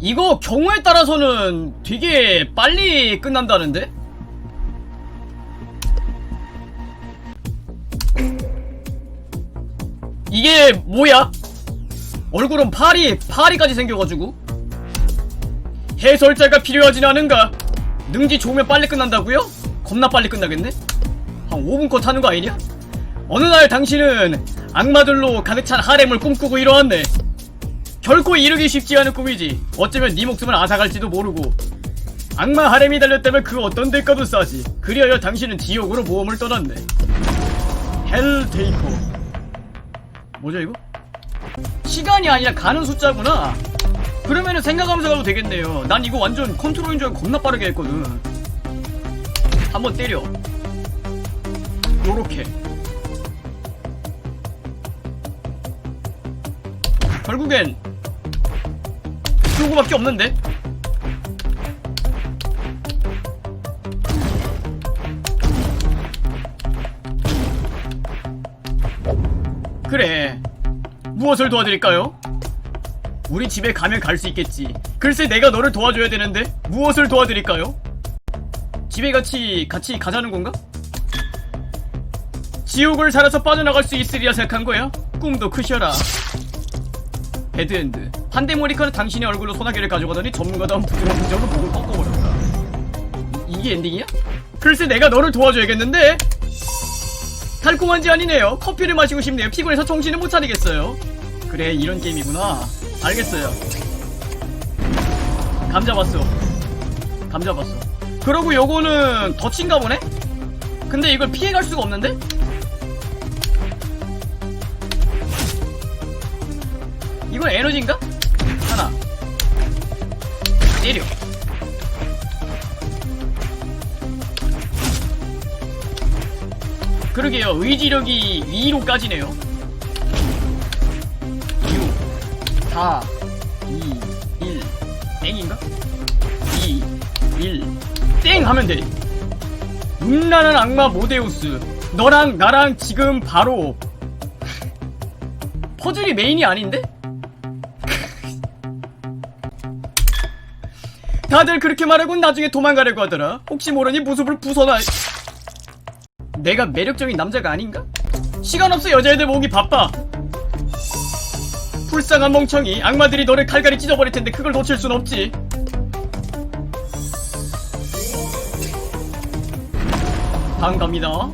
이거 경우에 따라서는 되게 빨리 끝난다는데? 이게 뭐야? 얼굴은 파리, 파리까지 생겨가지고 해설자가 필요하진 않은가? 능지 좋으면 빨리 끝난다고요? 겁나 빨리 끝나겠네? 한 5분 컷 하는 거 아니냐? 어느 날 당신은 악마들로 가득 찬 하렘을 꿈꾸고 일어났네 결코 이루기 쉽지 않은 꿈이지. 어쩌면 네 목숨은 앗아갈지도 모르고. 악마 하렘이 달렸다면 그 어떤 대가도 싸지. 그리하여 당신은 지옥으로 모험을 떠났네. 헬테이커 뭐죠 이거? 시간이 아니라 가는 숫자구나. 그러면은 생각하면서 가도 되겠네요. 난 이거 완전 컨트롤인 줄 알고 겁나 빠르게 했거든. 한번 때려. 요렇게. 결국엔 요거밖에 없는데? 그래 무엇을 도와드릴까요? 우리 집에 가면 갈 수 있겠지 글쎄 내가 너를 도와줘야 되는데 무엇을 도와드릴까요? 집에 같이 같이 가자는 건가? 지옥을 살아서 빠져나갈 수 있으리라 생각한 거야? 꿈도 크셔라 배드엔드 판데모니카는 당신의 얼굴로 소나기를 가져가더니 전문가다운 부드러운 표정으로 목을 꺾어버렸다 이- 이게 엔딩이야? 글쎄 내가 너를 도와줘야겠는데? 달콤한 지 아니네요 커피를 마시고 싶네요 피곤해서 정신을 못 차리겠어요 그래 이런 게임이구나 알겠어요 감 잡았어 감 잡았어 그러고 요거는 덫인가 보네? 근데 이걸 피해갈 수가 없는데? 이건 에너지인가? 때려. 그러게요. 의지력이 2로 까지네요. 6 4 2 1 땡인가? 2 1땡 하면 돼. 음란한 악마 모데우스. 너랑 나랑 지금 바로. 퍼즐이 메인이 아닌데? 다들 그렇게 말하고 나중에 도망가려고 하더라. 혹시 모르니 무릎을 부숴놔. 내가 매력적인 남자가 아닌가? 시간 없어 여자애들 모으기 바빠. 불쌍한 멍청이 악마들이 너를 칼갈이 찢어버릴 텐데 그걸 놓칠 순 없지. 다음 갑니다.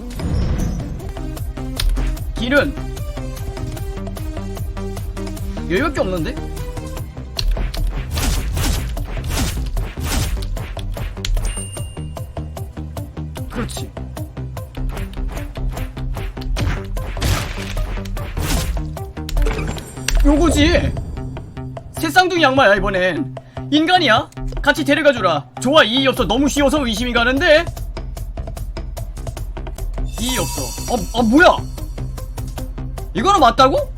길은 여기밖에 없는데? 그렇지. 요거지. 새쌍둥이 악마야 이번엔. 인간이야? 같이 데려가주라. 좋아 이의 없어. 너무 쉬워서 의심이 가는데. 이의 없어. 어, 어 뭐야? 이거는 맞다고?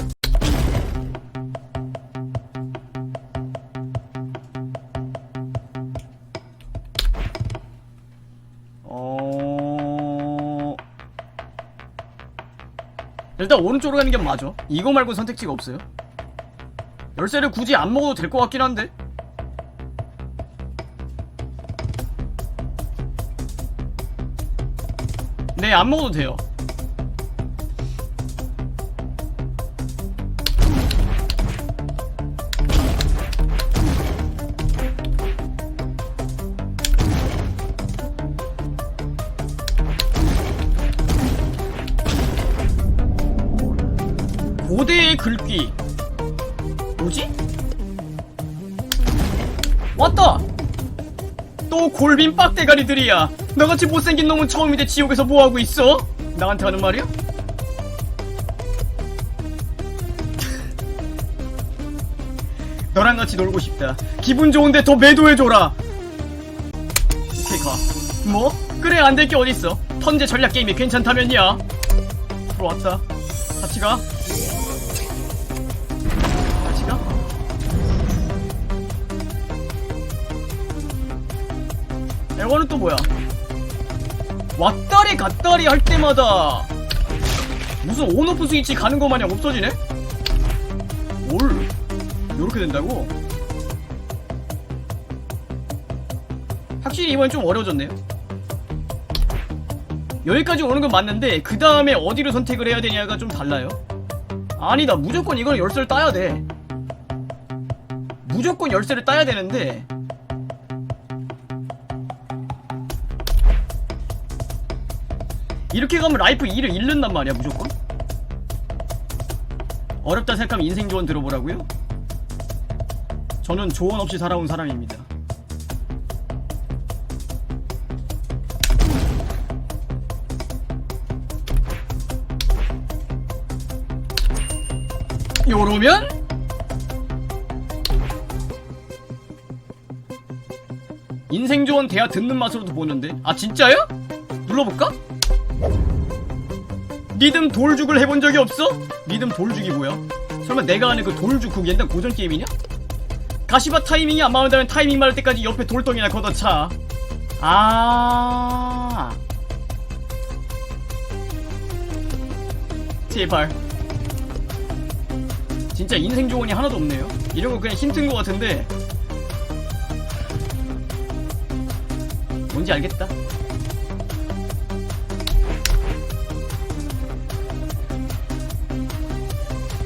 일단 오른쪽으로 가는 게 맞아. 이거 말고 선택지가 없어요. 열쇠를 굳이 안 먹어도 될 것 같긴 한데. 네, 안 먹어도 돼요. 고대의 글귀 뭐지? 왔다! 또 골빈 빡대가리들이야 너같이 못생긴 놈은 처음인데 지옥에서 뭐하고 있어? 나한테 하는 말이야? 너랑 같이 놀고 싶다 기분 좋은데 더 매도해줘라 오케이 가 뭐? 그래 안 될 게 어딨어 턴제 전략 게임이 괜찮다면야 들어왔다 같이 가 이거는 또 뭐야? 왔다리 갔다리 할 때마다 무슨 온오프 스위치 가는 거 마냥 없어지네? 뭘? 요렇게 된다고? 확실히 이번엔 좀 어려워졌네요 여기까지 오는 건 맞는데 그 다음에 어디로 선택을 해야 되냐가 좀 달라요 아니다 무조건 이걸 열쇠를 따야 돼 무조건 열쇠를 따야 되는데 이렇게 가면 라이프 2를 잃는단 말이야 무조건 어렵다 생각하면 인생 조언 들어보라고요? 저는 조언 없이 살아온 사람입니다 요러면 인생 조언 대화 듣는 맛으로도 보는데 아 진짜요? 눌러볼까? 리듬 돌죽을 해본 적이 없어? 리듬 돌죽이 뭐야? 설마 내가 아는 그 돌죽 그 옛날 고전 게임이냐? 가시바 타이밍이 안 맞는다면 타이밍 맞을 때까지 옆에 돌덩이나 걷어차 아 제발 진짜 인생 조언이 하나도 없네요 이런 거 그냥 힌트인 것 같은데 뭔지 알겠다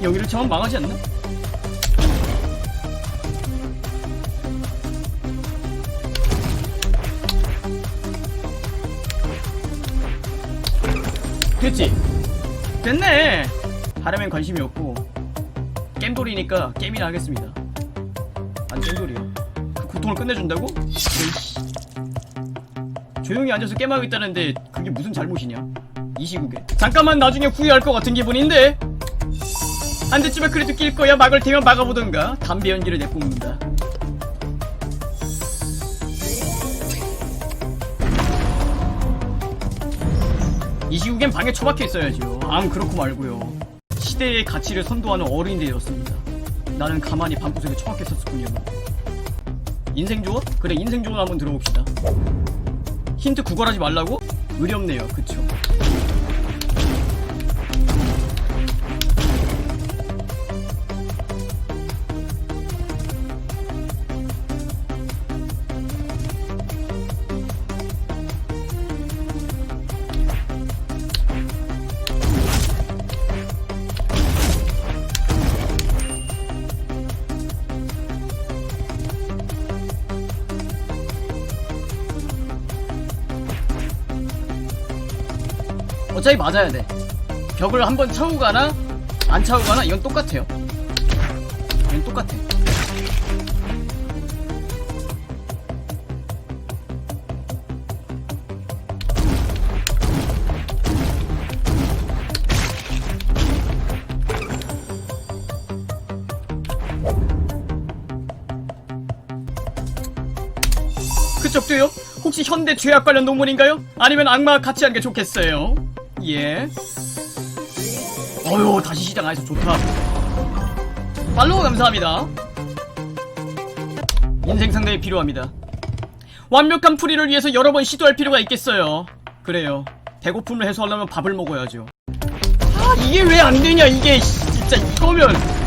여기를 차면 망하지 않나? 됐지? 됐네! 하려면 관심이 없고 겜돌이니까 게임이나 하겠습니다 안 겜돌이요 그 고통을 끝내준다고? 조용히 앉아서 게임하겠다는데 그게 무슨 잘못이냐 이 시국에 잠깐만 나중에 후회할 것 같은 기분인데 한 대쯤에 그래도 낄 거야. 막을 테면 막아보던가. 담배 연기를 내뿜는다. 이 시국엔 방에 처박혀 있어야죠 암 그렇고 말고요. 시대의 가치를 선도하는 어른이 되었습니다. 나는 가만히 방구석에 처박혀 있었군요. 인생 조언? 그래 인생 조언 한번 들어봅시다. 힌트 구걸하지 말라고? 의렵네요. 그쵸 어차피 맞아야 돼. 벽을 한번 차고 가나 안 차고 가나 이건 똑같아요. 이건 똑같아. 그쪽도요? 혹시 현대 죄악 관련 논문인가요? 아니면 악마와 같이 하는 게 좋겠어요? 예. 어휴, 다시 시장 안에서 좋다. 팔로우 감사합니다. 인생 상담이 필요합니다. 완벽한 풀이를 위해서 여러 번 시도할 필요가 있겠어요. 그래요. 배고픔을 해소하려면 밥을 먹어야죠. 아, 이게 왜 안 되냐, 이게. 씨, 진짜 이거면.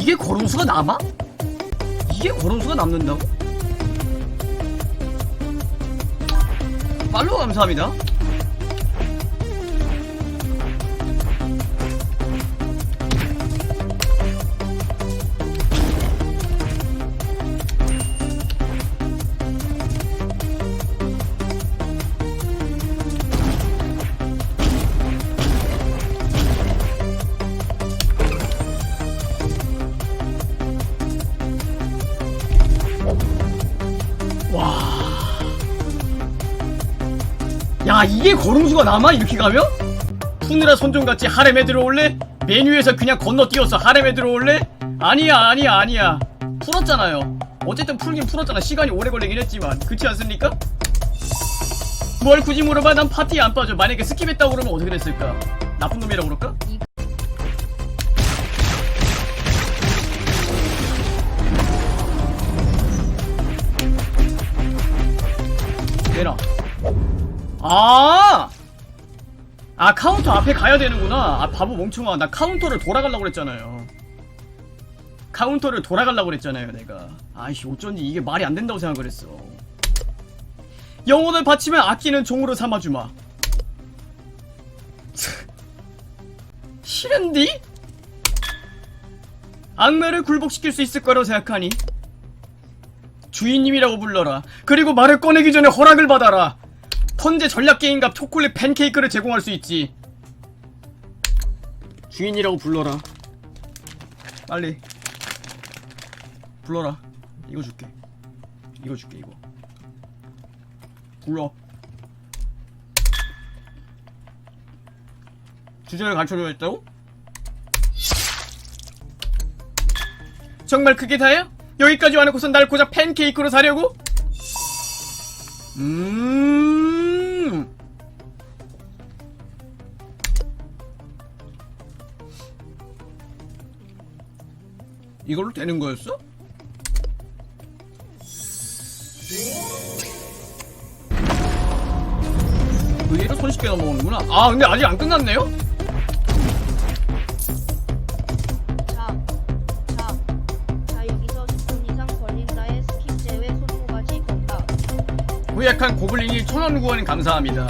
이게 걸음수가 남아? 이게 걸음수가 남는다고? 팔로우 감사합니다. 야 이게 걸음수가 남아 이렇게 가면? 푸느라 손종같이 하렘에 들어올래? 메뉴에서 그냥 건너뛰어서 하렘에 들어올래? 아니야 아니야 아니야 풀었잖아요 어쨌든 풀긴 풀었잖아 시간이 오래 걸리긴 했지만 그렇지 않습니까? 뭘 굳이 물어봐 난 파티에 안 빠져 만약에 스킵했다고 그러면 어떻게 됐을까? 나쁜 놈이라고 그럴까? 내놔 아! 아, 카운터 앞에 가야 되는구나. 아, 바보 멍청아. 나 카운터를 돌아가려고 그랬잖아요. 카운터를 돌아가려고 그랬잖아요, 내가. 아이씨, 어쩐지 이게 말이 안 된다고 생각을 했어. 영혼을 바치면 아끼는 종으로 삼아주마. 싫은디? 악마를 굴복시킬 수 있을 거라고 생각하니? 주인님이라고 불러라. 그리고 말을 꺼내기 전에 허락을 받아라. 턴제 전략 게임과 초콜릿 팬케이크를 제공할 수 있지. 주인이라고 불러라. 빨리. 불러라. 이거 줄게. 이거 줄게, 이거. 불러. 주제를 가르쳐줘야 했다고? 정말 그게 다야? 여기까지 와놓고선 날 고작 팬케이크로 사려고? 음. 이걸로 되는 거였어? 의외로 손쉽게 넘어오는구나. 아, 근데 아직 안 끝났네요? 자, 자, 자 여기서 10분 이상 걸린다에 스킵 제외 손모가지 건다. 고약한 고블린이 천원 구원 감사합니다.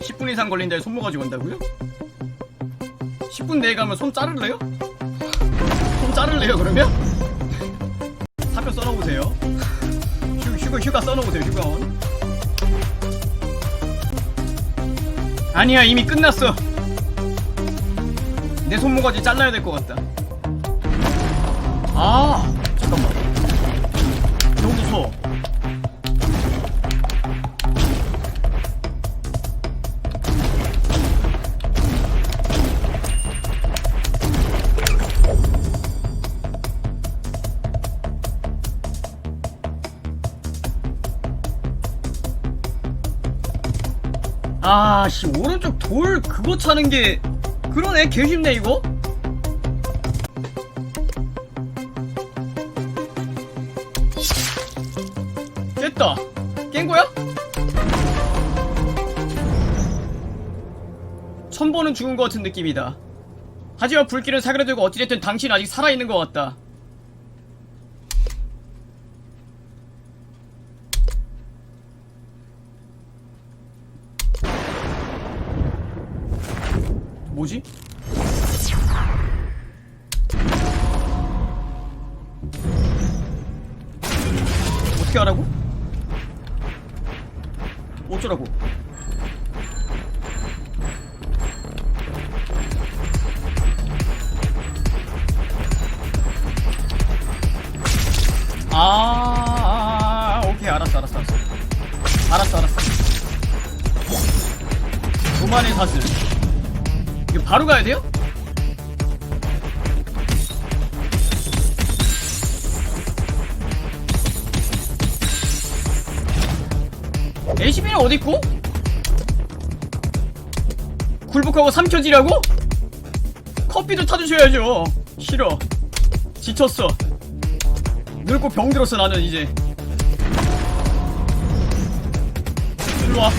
10분 이상 걸린다에 손모가지 건다고요? 10분 내에 가면 손 자를래요? 손 자를래요 그러면? 사표 써놓으세요. 휴, 휴가, 휴가 써놓으세요 휴가원. 아니야 이미 끝났어. 내 손모가지 잘라야 될 것 같다. 아 아씨 오른쪽 돌 그거 차는 게 그러네 개 쉽네 이거? 깼다. 깬 거야? 천 번은 죽은 것 같은 느낌이다. 하지만 불길은 사그라들고 어찌됐든 당신 아직 살아있는 것 같다 뭐지? 어떻게 하라고? 어쩌라고? 아, 아, 오케이 알았어 알았어 알았어 알았어 알았어 도만의 사슬 바로 가야 돼요? ACB는 어딨고? 굴복하고 삼켜지라고? 커피도 타주셔야죠 싫어 지쳤어 늙고 병들었어 나는 이제 일로와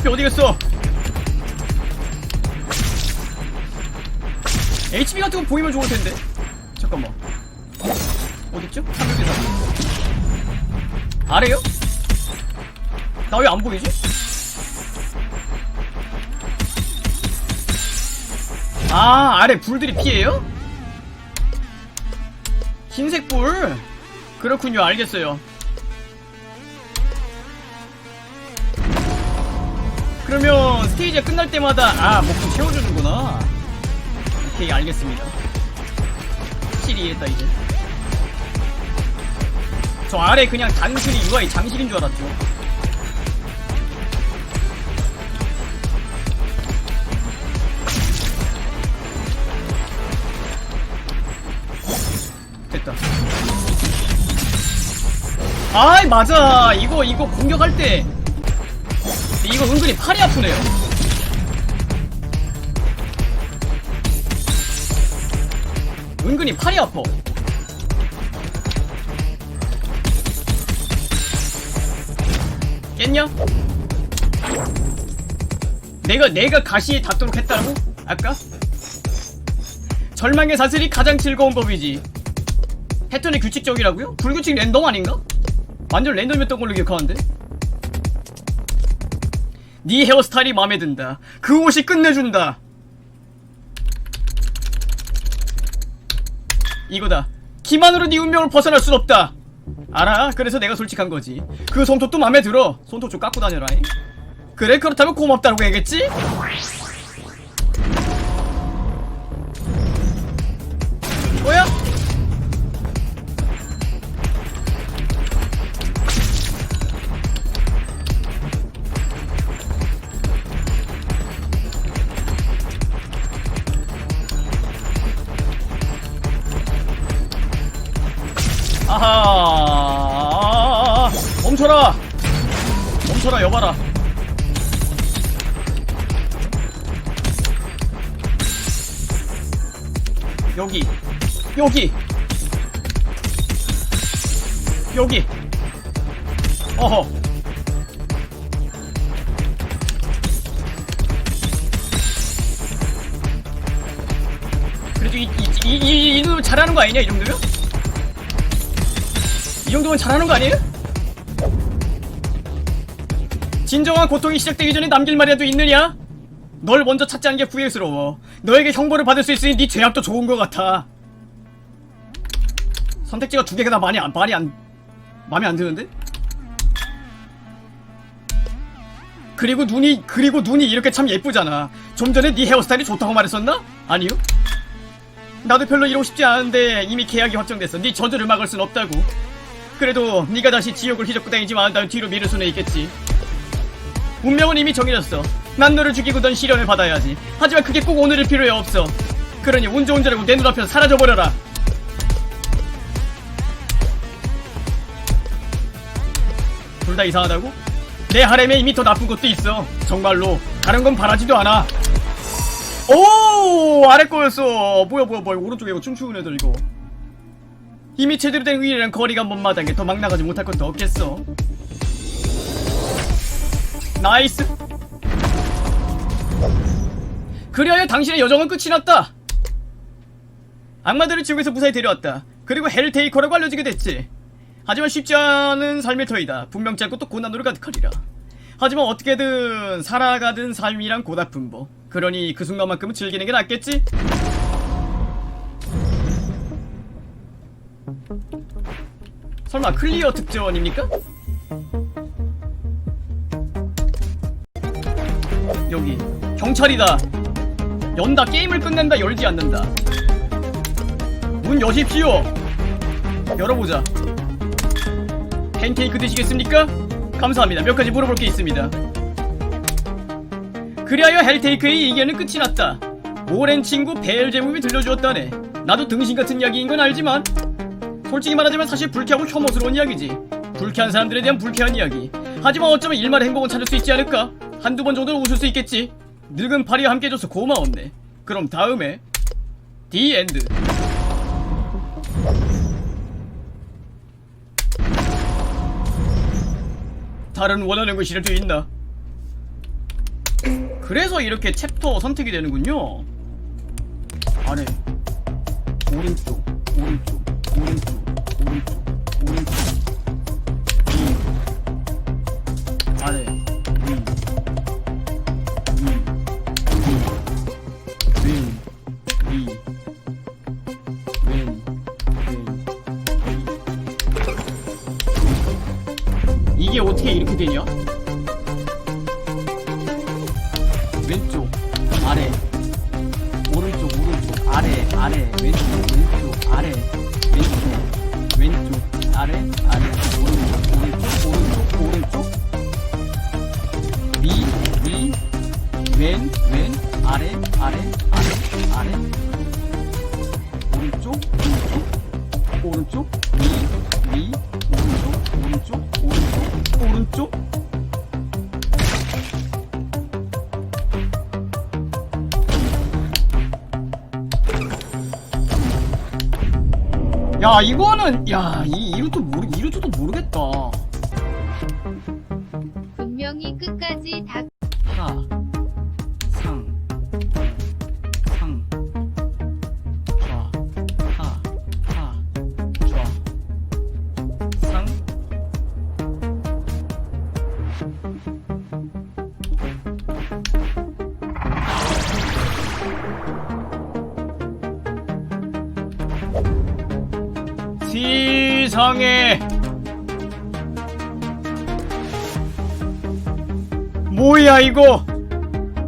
HP 어디 갔어? HP 같은 거 보이면 좋을 텐데. 잠깐만. 어딨죠? 300대사. 아래요? 나 왜 안 보이지? 아, 아래 불들이 피해요? 흰색 불? 그렇군요, 알겠어요. 스테이지가 끝날 때마다 아 목숨 채워주는구나. 오케이 알겠습니다. 확실히 이해했다 이제. 저 아래 그냥 단순히 UI 장식인 줄 알았죠. 됐다. 아이 맞아. 이거 이거 공격할 때. 이거 은근히 팔이 아프네요. 은근히 팔이 아파. 깼냐? 내가 내가 가시에 닿도록 했다고? 아까? 절망의 사슬이 가장 즐거운 법이지. 패턴이 규칙적이라고요? 불규칙 랜덤 아닌가? 완전 랜덤이었던 걸로 기억하는데. 네 헤어스타일이 마음에 든다. 그 옷이 끝내준다. 이거다. 기만으로 네 운명을 벗어날 순 없다. 알아. 그래서 내가 솔직한 거지. 그 손톱도 마음에 들어. 손톱 좀 깎고 다녀라. 잉? 그래 그렇다면 고맙다고 해야겠지? 여기 여기 여기 어허 그래도 이, 이, 이, 이, 이 정도면 잘하는 거 아니냐 이 정도면? 이 정도면 잘하는 거 아니에요? 진정한 고통이 시작되기 전에 남길 말이라도 있느냐? 널 먼저 찾지 않는 게 후회스러워. 너에게 형벌을 받을 수 있으니 네 죄악도 좋은 것 같아. 선택지가 두 개가 다 많이 안, 말이 안, 마음에 안 드는데? 그리고 눈이, 그리고 눈이 이렇게 참 예쁘잖아. 좀 전에 네 헤어스타일이 좋다고 말했었나? 아니요. 나도 별로 이러고 싶지 않은데 이미 계약이 확정됐어. 네 저주를 막을 순 없다고. 그래도 네가 다시 지옥을 휘젓고 다니지만 난 뒤로 미룰 수는 있겠지. 운명은 이미 정해졌어. 난 너를 죽이고 넌 시련을 받아야지. 하지만 그게 꼭 오늘일 필요에 없어. 그러니 운 좋은 줄 알고 내 눈앞에서 사라져버려라. 둘 다 이상하다고? 내 하렘에 이미 더 나쁜 것도 있어. 정말로. 다른 건 바라지도 않아. 오! 아래 거였어. 뭐야, 뭐야, 뭐야. 오른쪽에 이거 춤추는 애들 이거. 이미 제대로 된 위이랑 거리가 먼 마당에 더 막 나가지 못할 것도 없겠어. 나이스. 그리하여 당신의 여정은 끝이 났다. 악마들을 지옥에서 무사히 데려왔다. 그리고 헬테이커라고 알려지게 됐지. 하지만 쉽지 않은 삶의 터이다. 분명 짧고 또 고난으로 가득하리라. 하지만 어떻게든 살아가든 삶이란 고달픈 법. 그러니 그 순간만큼은 즐기는 게 낫겠지? 설마 클리어 특전입니까? 여기 경찰이다 연다 게임을 끝낸다 열지 않는다. 문 여십시오. 열어보자. 팬케이크 드시겠습니까? 감사합니다. 몇 가지 물어볼 게 있습니다. 그리하여 헬테이크의 이견은 끝이 났다. 오랜 친구 베엘제묵이 들려주었다네. 나도 등신 같은 이야기인 건 알지만 솔직히 말하자면 사실 불쾌하고 혐오스러운 이야기지. 불쾌한 사람들에 대한 불쾌한 이야기. 하지만 어쩌면 일말의 행복은 찾을 수 있지 않을까? 한두 번 정도는 웃을 수 있겠지 늙은 파리와 함께 해줘서 고마웠네. 그럼 다음에 디 엔드 다른 원하는 것이라도 있나? 그래서 이렇게 챕터 선택이 되는군요. 아래 오른쪽 오른쪽 오른쪽 아래, 오른쪽, 오른쪽, 아래, 아래, 왼쪽, 왼쪽, 아래, 왼쪽, 왼쪽, 아래, 아래, 오른쪽, 오른쪽, 오른쪽, 오른쪽, 위, 위, 왼, 왼, 아래, 아래, 아래, 아래, 오른쪽, 오른쪽, 오른쪽, 위, 위, 오른쪽, 오른쪽, 오른쪽, 오른쪽. 야 이거는 야 이 이루도 모르 이루도 모르겠다. 세상에 뭐야 이거?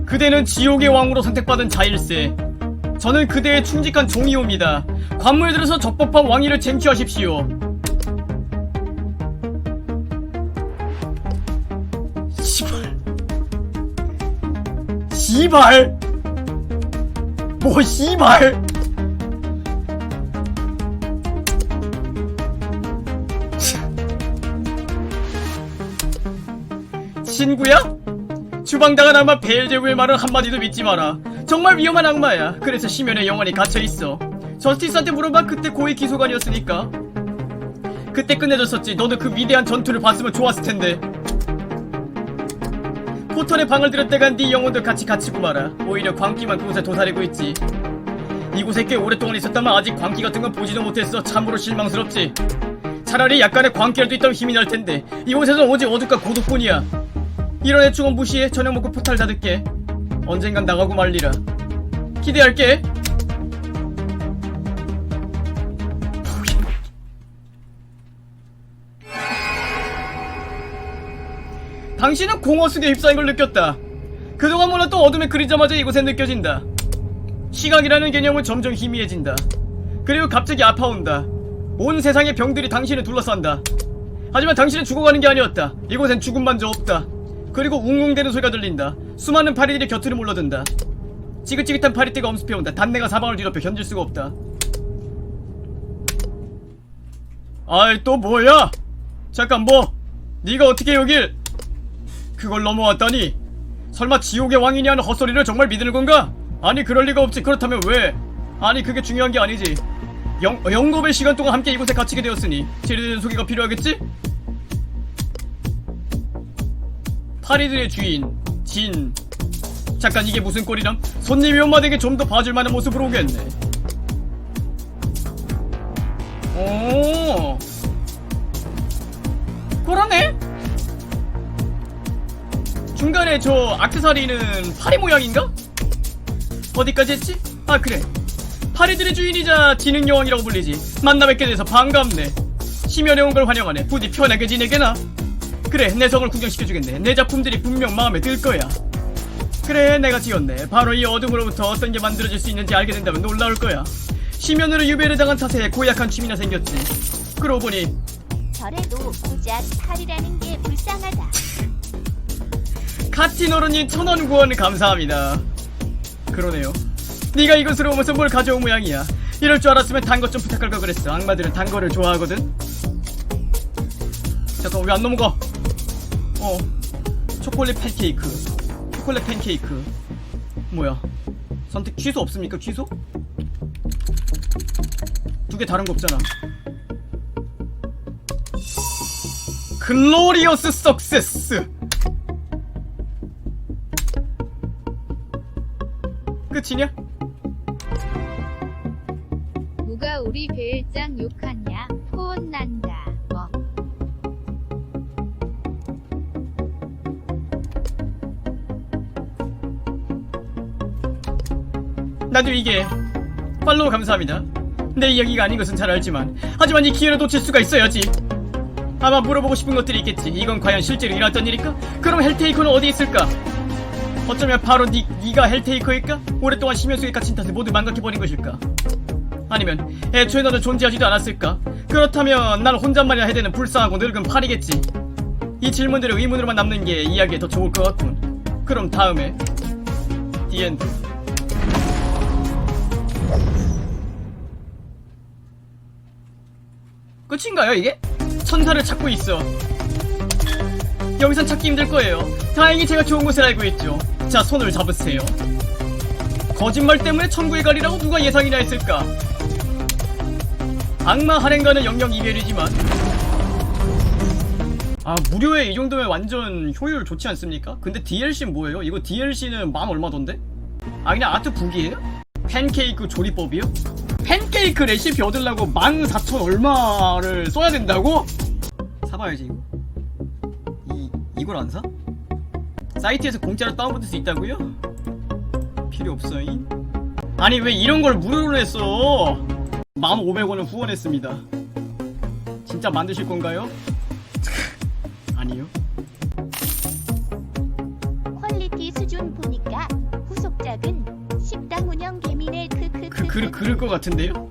그대는 지옥의 왕으로 선택받은 자일세. 저는 그대의 충직한 종이옵니다. 관문에 들어서 적법한 왕위를 쟁취하십시오. 시발. 시발? 뭐 시발 친구야? 주방당한 악마 벨제부의 말은 한마디도 믿지 마라. 정말 위험한 악마야. 그래서 심연에 영원히 갇혀있어. 저스티스한테 물어봐 그때 고위 기소관이었으니까. 그때 끝내줬었지. 너도 그 위대한 전투를 봤으면 좋았을 텐데. 포털에 방을 때가 네 영혼도 같이 갇히고 말아. 오히려 광기만 그곳에 도사리고 있지. 이곳에 꽤 오랫동안 있었다만 아직 광기 같은 건 보지도 못했어. 참으로 실망스럽지. 차라리 약간의 광기라도 있다면 힘이 날 텐데 이곳에선 오직 어둠과 고독뿐이야. 이런 애충은 무시해. 저녁 먹고 포탈 닫을게. 언젠간 나가고 말리라. 기대할게. 당신은 공허 속에 휩싸인 걸 느꼈다. 그동안 몰랐던 어둠의 그림자마저 이곳에 느껴진다. 시각이라는 개념은 점점 희미해진다. 그리고 갑자기 아파온다. 온 세상의 병들이 당신을 둘러싼다. 하지만 당신은 죽어가는 게 아니었다. 이곳엔 죽음만 저 없다 그리고 웅웅대는 소리가 들린다. 수많은 파리들이 곁으로 몰려든다. 지긋지긋한 파리떼가 엄습해온다. 단내가 사방을 뒤덮여 견딜 수가 없다. 아이 또 뭐야? 잠깐 뭐? 네가 어떻게 여길? 그걸 넘어왔다니? 설마 지옥의 왕이냐는 헛소리를 정말 믿는 건가? 아니 그럴 리가 없지. 그렇다면 왜? 아니 그게 중요한 게 아니지. 영, 영겁의 시간 동안 함께 이곳에 갇히게 되었으니 제대된 소개가 필요하겠지? 파리들의 주인 진. 잠깐 이게 무슨 꼴이람? 손님이 엄마에게 좀 더 봐줄 만한 모습으로 오겠네. 오. 그러네. 중간에 저 악세사리는 파리 모양인가? 어디까지 했지? 아 그래. 파리들의 주인이자 지능 여왕이라고 불리지. 만나 뵙게 돼서 반갑네. 심연에 온 걸 환영하네. 부디 편하게 지내게나 그래 내 성을 구경시켜주겠네. 내 작품들이 분명 마음에 들 거야. 그래 내가 지었네. 바로 이 어둠으로부터 어떤 게 만들어질 수 있는지 알게 된다면 놀라울 거야. 심연으로 유배를 당한 탓에 고약한 취미나 생겼지. 그러고 보니 저래도 고작 팔이라는 게 불쌍하다. 카티노르님 천원 구원 감사합니다. 그러네요. 네가 이곳으로 오면서 뭘 가져온 모양이야? 이럴 줄 알았으면 단 것 좀 부탁할 걸 그랬어. 악마들은 단 거를 좋아하거든. 잠깐 왜 안 넘어가 어. 초콜릿 팬케이크. 초콜릿 팬케이크. 뭐야? 선택 취소 없습니까 취소? 두 개 다른 거 없잖아. 글로리어스 석세스. 끝이냐? 누가 우리 배일장 욕하냐? 혼난다 나도 이게 팔로우 감사합니다. 내 이야기가 아닌 것은 잘 알지만 하지만 이 기회를 놓칠 수가 있어야지. 아마 물어보고 싶은 것들이 있겠지. 이건 과연 실제로 일어났던 일일까? 그럼 헬테이커는 어디 있을까? 어쩌면 바로 니, 니가 헬테이커일까? 오랫동안 심연 속에 갇힌 탓에 모두 망각해버린 것일까? 아니면 애초에 너는 존재하지도 않았을까? 그렇다면 난 혼잣말이나 해대는 불쌍하고 늙은 팔이겠지. 이 질문들을 의문으로만 남는 게 이야기에 더 좋을 것 같군. 그럼 다음에 디엔드. 끝인가요 이게? 천사를 찾고 있어 여기선 찾기 힘들 거예요 다행히 제가 좋은 곳을 알고 있죠 자 손을 잡으세요 거짓말 때문에 천국에 가리라고 누가 예상이나 했을까 악마 할인가는 영영 이별이지만 아 무료에 이 정도면 완전 효율 좋지 않습니까? 근데 DLC는 뭐예요? 이거 DLC는 만 얼마던데? 아 그냥 아트 북이에요? 팬케이크 조리법이요? 팬케이크 레시피 얻으려고 14,000 얼마를 써야 된다고? 사봐야지 이거 이, 이걸 안 사? 사이트에서 공짜로 다운받을 수 있다고요? 필요 없어잉 아니 왜 이런 걸 무료로 냈어 1,500원을 후원했습니다 진짜 만드실 건가요? 아니요 그럴 것 같은데요?